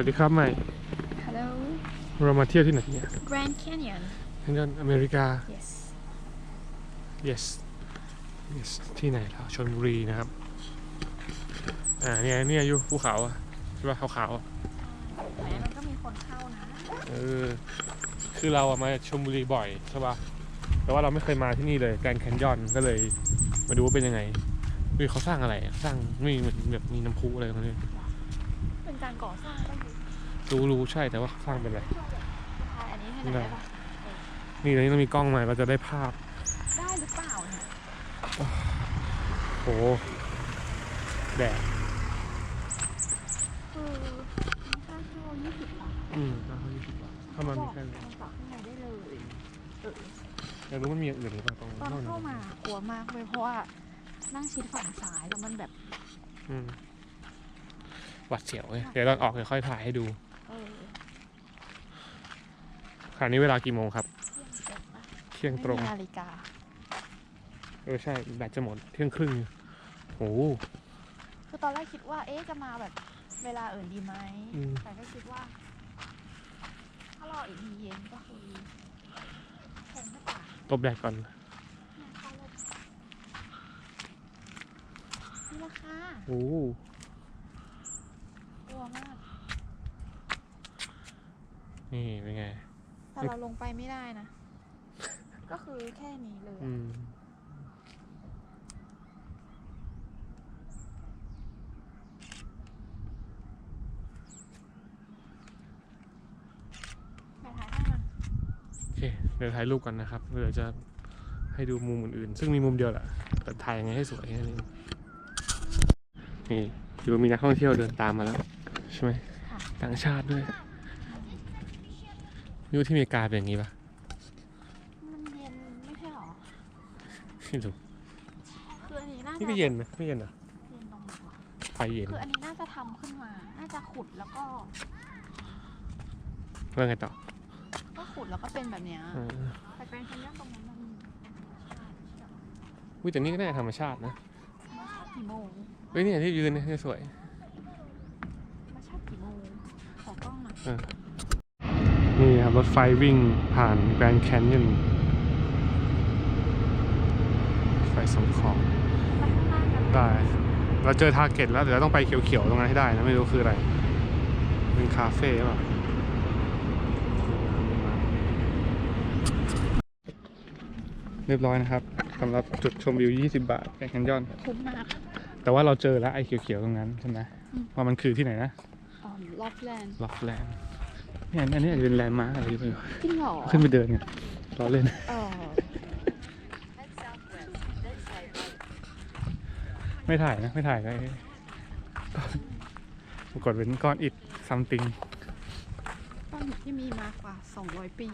วัสดีครับใหม่ Hello เรามาเที่ยวที่ไหนเนี่ย Grand Canyon ทางด้านอเมริกา yes yes yes ที่ไหนล่ะชลบุรีนะครับ อ่าเนี่ยเนี่ยอยู่ภูเขาอะใช่ป่ะขาวๆอะแหมมันก็มีคนเข้านะเออ คือเราอะมาชลบุรีบ่อยใช่ป่ะ แต่ว่าเราไม่เคยมาที่นี่เลยแกรนด์แคนยอนก็เลยมาดูว่าเป็นยังไงเฮ้ยเขาสร้างอะไรอะสร้างไม่เหมือนแบบมีน้ำพุอะไรตรงนี้ เป็นการก่อสร้างก็อยู่ รู้รู้ใช่แต่ว่าเขาสร้างเป็นอะไรถ่ายอันนี้ให้หน่อยได้ปะนี่ตอนนี้เรามีกล้องมาเราจะได้ภาพ ได้หรือเปล่าเนี่ยโหแดดคือค่าเข้า20บาทอืมราคายี่สิบบาทเข้ามาบมีอกแค่ลนี้งต่อข้างในได้เลยเอออยากรู้มันมีอย่างอื่นหรือเปล่าตรงตอนนอกเข้านี้มากลัวมากเลยเพราะว่านั่งชิดฝั่งซ้ายแล้วมันแบบ อืมหวัดเสียวเลยเดี๋ยวเราออกเดี๋ยวค่อยถ่ายให้ดูเออ คราวนี้เวลากี่โมงครับ เที่ยงตรงปะเที่ยงตรงไม่มีนาฬิกา เออใช่แบตจะหมดเที่ยงครึ่งโอ้โหคือตอนแรกคิดว่าเอ๊ะจะมาแบบเวลาอื่นดีไหมอืมแต่ก็คิดว่า ถ้ารออีกทีเย็นก็คือคงไม่ต่างตบแดดก่อนเนี่ยเข้าร่มนี่ราคาโอ้โหกลัวมาก นี่เป็นไง แต่เราลงไปไม่ได้นะ ก็คือแค่นี้เลยอือะมไปถ่ายให้มันโอเค เดี๋ยวถ่ายรูปก่อนนะครับ เดี๋ยวจะให้ดูมุมอื่นๆ ซึ่งมีมุมเดียวแหละ แต่ถ่ายยังไงให้สวยแค่นี้นี่ดูมีนักท่องเที่ยวเดินตามมาแล้ว ใช่ไหม ค่ะ ต่างชาติด้วย ไม่รู้ที่อเมริกาเป็นอย่างนี้ปะมันเย็นไม่ใช่หรอ ไม่รู้คืออันนี้น่าจะนี่ก็เย็นนะไม่เย็นเหรอเย็นตรงไหนวะไฟเย็นคืออันนี้น่าจะทำขึ้นมา น่าจะขุดแล้วก็เรื่องไงต่อก็ขุดแล้วก็เป็นแบบเนี้ยเออแต่แกรนด์แคนยอนตรงนั้นมันอุ้ยแต่นี่ก็น่าจะธรรมชาตินะมาชาติกี่โมงเฮ้ยเนี่ยที่ยืนเนี่ยเนี่ยสวย มาชาติกี่โมงขอกล้องหน่อย นี่ครับ รถไฟวิ่งผ่านแกรนด์แคนยอนไฟสองขอบไปข้างล่างกันได้ เราเจอทาร์เก็ตแล้ว เดี๋ยวเราต้องไปเขียวๆ ตรงนั้นให้ได้นะ ไม่รู้คืออะไร เป็นคาเฟ่ป่ะเรียบร้อยนะครับสำหรับจุดชมวิว 20 บาทแกรนด์แคนยอนคุ้มมากแต่ว่าเราเจอแล้วไอ้เขียวๆ ตรงนั้นใช่ไหมอืมว่ามันคือที่ไหนนะอ๋อลอฟแลนด์ล็อกแลนด์ เนี่ยอันนี้อาจจะเป็นแลนด์มาร์กอะไรหรือเปล่าจริงเหรอขึ้นไปเดินเนี่ยล้อเล่นเออไม่ถ่ายนะ ไม่ถ่ายเลยปรากฏเป็นก้อนอิฐซัมติงต้นที่มีมากกว่า 200 ปี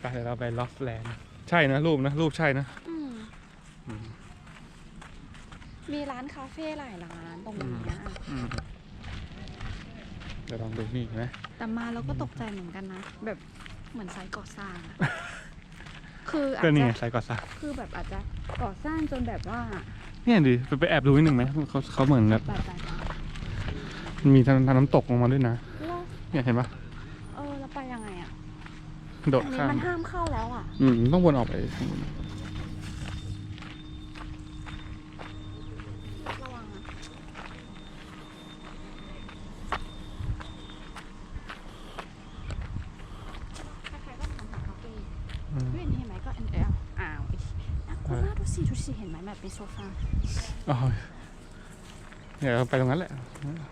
ไปเดี๋ยวเราไปล็อกแลนด์ใช่นะรูปนะ รูปใช่นะอืมอืมมีร้านคาเฟ่หลายร้านตรงนี้อะอืม เดี๋ยวลองดูนี่เห็นไหมแต่มาเราก็ตกใจเหมือนกันนะ แบบเหมือนไซต์ก่อสร้างอะคืออาจก็นี่ไงจะใส่ก่อนซะคือแบบอาจจะก่อสร้างจนแบบว่าเนี่ยดิไปไปแอบดูนิดหนึ่งไหมเขาเขาเหมือนแบบแบบแบบมันมีทางทางน้ำตกลงมาด้วยนะแล้วเนี่ยเห็นปะเออเราไปยังไงอะโดดอันนี้ข้ามมันห้ามเข้าแล้วอะอืมต้องวนออกไปทางนู้น ระวังอะใครๆก็ทำหาคาเฟ่ อื มเฮ้ยอันนี่เห็นไหมก็ N L อ้าวอีกน่ากลัวมากดูสิดูสิเห็นไหมแบบเป็นโซฟาอ๋อเนี่ยเราไปตรงนั้นแหละ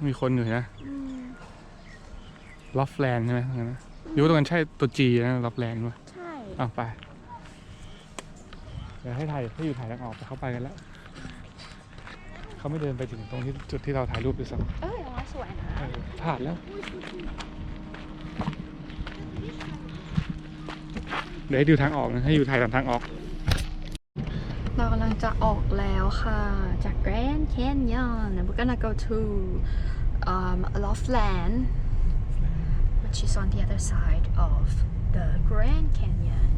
มีคนอยู่นะอืมล็อฟแลนด์ใช่ไหมตรงนั้นนะหรือว่าตรงนั้นใช่ตัวจีนะล็อฟแลนด์ป่ะใช่อ้าวไป เดี๋ยวให้ถ่ายให้อยู่ถ่ายทางออกแต่เขาไปกันแล้วเขาไม่เดินไปถึงตรงที่จุดที่เราถ่ายรูปด้วยซ้ำเอออย่างน้อยสวยนะเออผ่านแล้ว เดี๋ยวให้ดูทางออกนะให้อยู่ถ่ายตามทางออก เรากำลังจะออกแล้วค่ะ จาก Grand Canyon and we're gonna go to um, Loftland which is on the other side of the Grand Canyon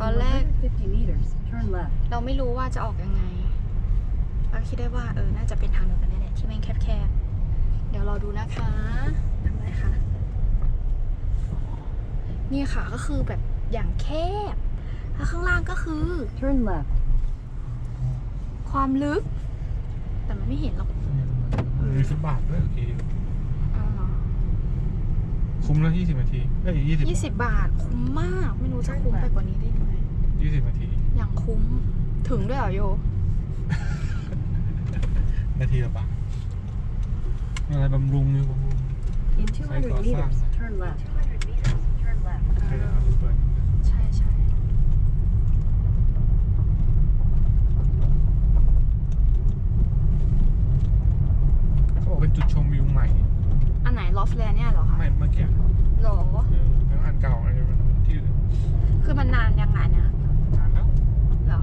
ตอนแรก 50 meters, turn left. เราไม่รู้ว่าจะออกยังไง เราคิดได้ว่าเออ น่าจะเป็นทางเดียวกันนี่แหละที่แม่งแคบๆ เดี๋ยวรอดูนะคะทำอะไรคะ นี่ค่ะก็คือแบบอย่างแคบ แล้วข้างล่างก็คือ Turn left. ความลึก แต่มันไม่เห็นหรอกมีฟุตบาทด้วยโอเคอ้าวเหรอคุ้มแล้วยี่สิบนาทีได้ยี่สิบยี่สิบบาทคุ้มมาก ไม่รู้จะคุ้มไปกว่านี้ได้ไหมยี่สิบนาที อย่างคุ้ม ถึงด้วยเหรอโย นาทีละบาทอะไรบำรุงอยู่บำรุง In Say 200 go meters, fast. turn left. 200 meters, turn left. ใช่แล้วเปิดใช่ใช่เขาบอกเป็นจุดชมวิวใหม่ อันไหนลอฟแลนเนี่ยเหรอคะไม่เมื่อกี้หรอ เออแล้วอันเก่าอันนี้มันที่อื่นคือมันนานยังไงเนี่ย นานแล้ว เหรอ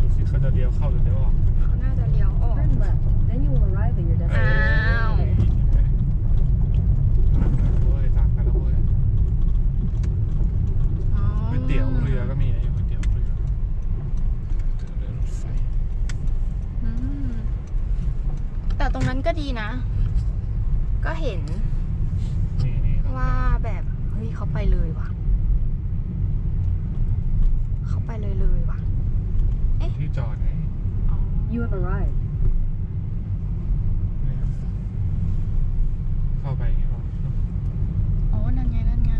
ดูสิเขาจะเลี้ยวเข้าหรือเลี้ยวออก เขาน่าจะเลี้ยวออก Turn left. Then you will arrive at your อ้า destination. ว เว้ยตามกันแล้วเว้ย อ๋อ ก๋วยเตี๋ยวเรือก็มีนะอยู่ก๋วยเตี๋ยวเรือเรือรถไฟ อืมแต่ตรงนั้นก็ดีนะ ก็เห็นนี่นี่เราว่าแบบ เฮ้ยเขาไปเลยว่ะ เขาไปเลยเลยว่ะ ที่จอดไงอ๋อ You have arrived. เนี่ยเข้าไปอย่างนี้หรออ๋อ นั่นไง นั่นไง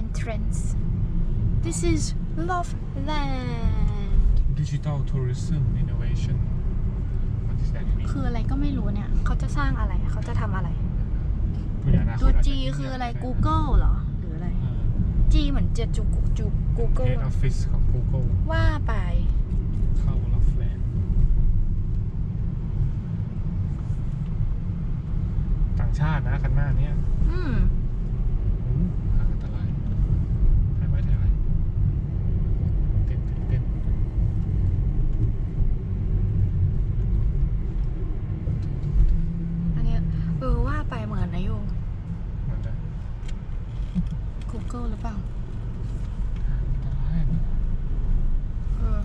entrance this is Love Land ดิจิทั คืออะไรก็ไม่รู้เนี่ย เขาจะสร้างอะไร เขาจะทำอะไร ตัว G คืออะไร Google เหรอ หรืออะไร G เหมือนจะจูจูเฮ Google ดออฟฟิศของ Google ว่าไป เข้าลัฟแลนด์ต่างชาตินะคันหน้าเนี้ยอืม โอ้ทางอันตรายถ่ายไว้ถ่ายไว้เต้นเต้นเต้น อันเนี้ยเออว่าไปเหมือนนะโย เหมือนกัน Google หรือเปล่า อันตรายนะ เออ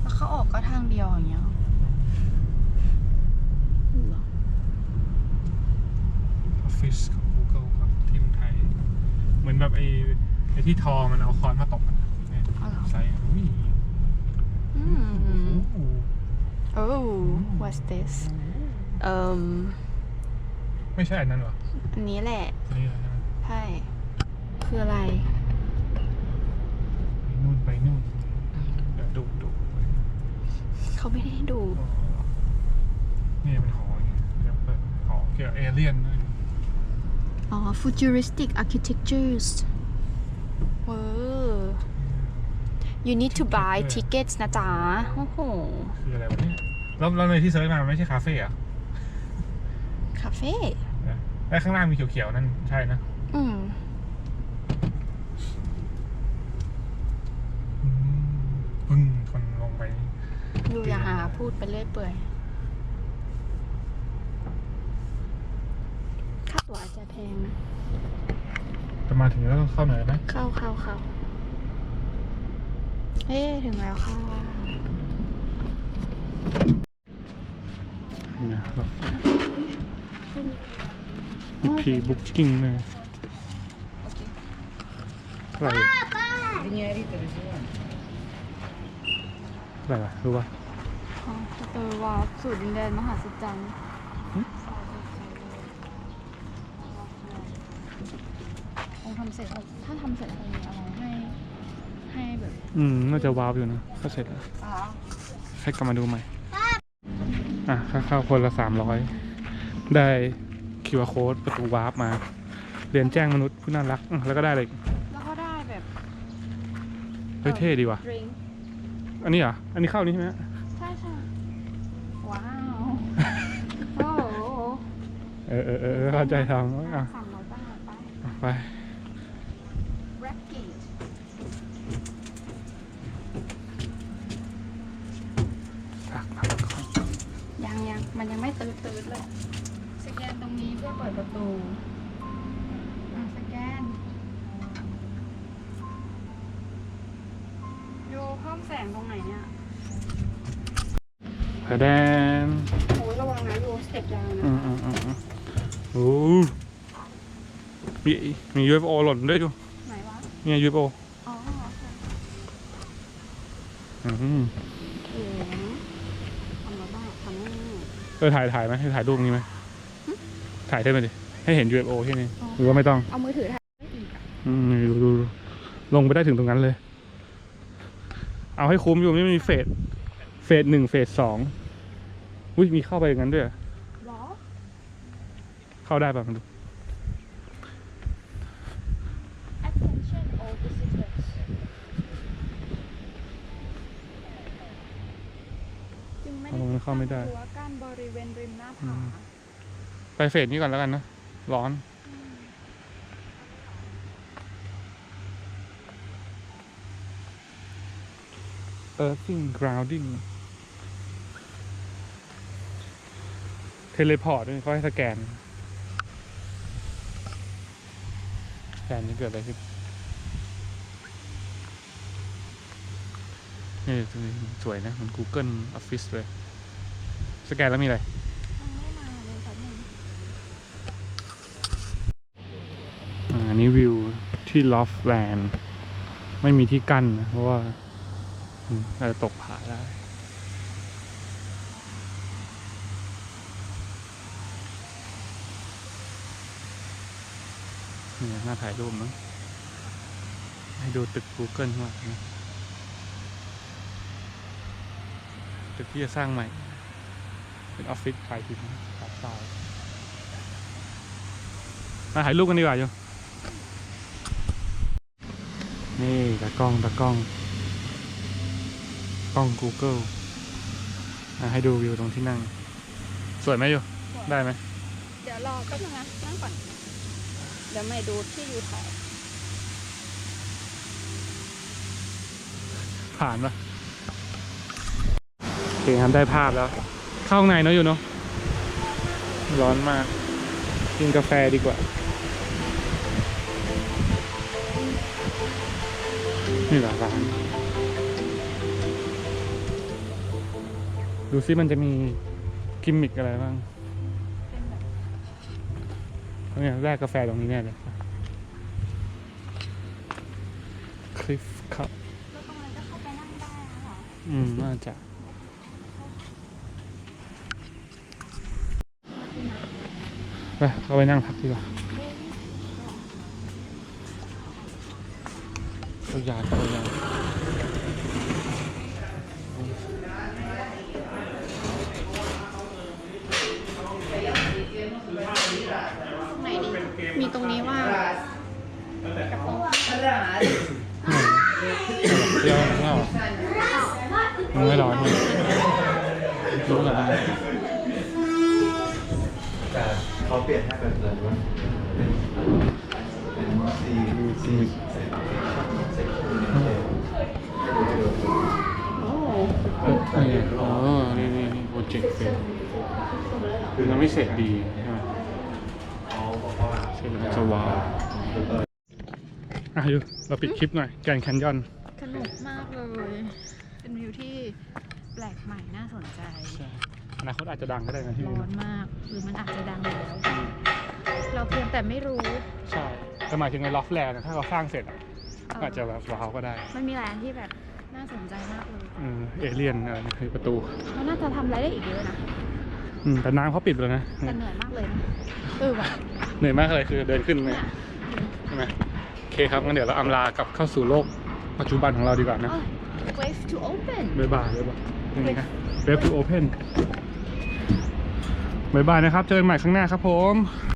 แล้วเขาออกก็ทางเดียวอย่างเงี้ยเหรอ ออฟฟิศของ Google ครับที่เมืองไทย เหมือนแบบไอ้ไอ้ที่ทอมันเอาค้อนมาตกอะนะเนี่ยอ๋อเหรอไซส์อุ้ยอืมโอ้โห Oh what's this เอ่มไม่ใช่อันนั้นเหรออันนี้แหละอันนี้เหรอใช่ไหมใช่ คืออะไร ไปนู่นไปนู่นเดี๋ยวดูดูเขาไม่ได้ดูอ๋อนี่มันหออย่างเงี้ยเดี๋ยวเปิดหอเกี่ยวกับเอเลี่ยนด้วย อ๋อ futuristic architectures เออ you need to buy tickets นะจ๊ะ โอ้โห คืออะไรวะเนี่ยแล้วแล้วในที่เซิร์ชมามันไม่ใช่คาเฟ่เหรอคาเฟ่ แล้วข้างล่างมีเขียวๆ นั่นใช่นะอืม อืมปึ้งคนลงไปอยู่อย่าหาพูดไปเรื่อยเปื่อยค่า ตั๋วอาจจะแพงนะ จะมาถึงแล้วต้องเข้าหน่อยไหมเข้าเข้าเข้าเอ๊ะถึงแล้วค่ะนะครับพีบุ๊กิ้งเลยอะไรอะไรวะรู้ปะของสเตอร์วาร์สู่ดินแดนมหาสจรรย์คงทำ เสร็จแล้วถ้าทำเสร็จคงมีอะไรให้ให้แบบอืมน่าจะว้าวอยู่นะก็เสร็จแล้วอ๋อให้กลับมาดูใหม่ อะค่าเข้าคนละสามร้อยได้คิวอาร์โค้ดประตูวาร์ปมา เรียนแจ้งมนุษย์ผู้น่ารักอะแล้วก็ได้เลยแล้วก็ได้แบบเฮ้ยเท่ดีว่ะ ดริงอันนี้เหรอ อันนี้เข้านี้ใช่ไหมใช่ใช่ว้าวโอ้โหเออเออเออเข้าใจทำอะสามร้อยบาทไป ไป แร็กเกต ผักผักของ ยังยัง มันยังไม่ตื่นตื่นเลย สแกนตรงนี้เพื่อเปิดประตูอะสแกนโยเพิ่มแสงตรงไหนเนี่ยพะแดนโอ้ยระวังนะโยสเต็ปดาวอืนะมอืมอืมอืมโอ้มีมี UFO หล่นด้วยดูไหนวะเนี่ย UFO อ๋อ อืม เอ๋ทำมาบ้าทำแม่ เออถ่ายถ่ายไหมให้ถ่ายรูปนี้ไหมถ่ายได้ไหมดิให้เห็น UFO ที่นี่หรือว่าไม่ต้อง เอามือถือถ่ายได้อีกอะอืมดูดูดูลงไปได้ถึงตรงนั้นเลย เอาให้คุ้มอยู่ไม่มีเฟสเฟสหนึ่งเฟสสองอุ้ยมีเข้าไปอย่างนั้นด้วยเหรอหรอเข้าได้ป่ะมันดู attention all visitors จึงไม่ เอามันเข้าไม่ได้รั้วกั้นบริเวณริมหน้าอืผามไปเฟสนี้ก่อนแล้วกันนะร้อน Earthing grounding เทเลพอร์ตเขาให้สแกนสแกนจะเกิดอะไรขึ้นนี่ตรงนี้สวยนะ เหมือน Google Office เลย สแกนแล้วมีอะไรอันนี้วิวที่ลอฟแลนด์ไม่มีที่กั้นนะเพราะว่าอืมอาจจะตกผาได้นี่น่าถ่ายรูปมั้งให้ดูตึก Google ข้างหลังนะตึกที่จะสร้างใหม่ เป็นออฟฟิศขายถึงขายทรายมาถ่ายรูปกันดีกว่าโยนี่ตากล้องตากล้อง กล้อง Google อะให้ดูวิวตรงที่นั่ง สวยไหมโยได้ไหมเดี๋ยวรอแป๊บนึงนะนั่งก่อน เดี๋ยวไม่ดูที่ยูถ่ายผ่านปะโอเคครับได้ภาพแล้ว เข้าข้างในเนอะอยู่เนาะร้อนมาก กินกาแฟดีกว่านี่แหละร้านดูซิมันจะมีกิมมิกอะไรบ้างเนี่ยแรกกาแฟตรงนี้แน่เลยคลิฟคัพแล้วตรงนั้นก็เข้าไปนั่งได้แล้วเหรออืมน่าจะ ไปเข้าไปนั่งพักดีกว่าตัวยาตัวยา เอ้นี่อ๋อนี่นี่นี่โปรเจกต์เฟสคือมันไม่เสร็จดีใช่ไหมเสร็จแล้วจะว้าวอะยูเราปิดคลิปหน่อยแกรนด์แคนยอนสนุกมากเลย เป็นวิวที่แปลกใหม่น่าสนใจ อนาคตอาจจะดังก็ได้นะที่ร้นี่อนมาก หรือมันอาจจะดังแล้ว เราเพียงแต่ไม่รู้ใช่แต่หมายถึงในล็อฟแลนด์ถ้าเราสร้างเสร็จอะเอออาจจะแบบว้าวก็ได้ มันมีหลายอันที่แบบ น่าสนใจมากเลยเออเอเลี่ยนอะไรนะคือประตูเขาน่าจะทำอะไรได้อีกเยอะนะอืมแต่น้ำเขาปิดแล้วนะแต่เหนื่อยมากเลยนะเออว่ะเหนื่อยมากเลยคือเดินขึ้นเลยใช่ไหมโอเคครับงั้นเดี๋ยวเราอำลากลับเข้าสู่โลกปัจจุบันของเราดีกว่านะเอ้ย wave to open บ๊ายบายบ๊ายบายยังไงนะ Web to Open บ๊ายบายนะครับ เจอกันใหม่ข้างหน้าครับผม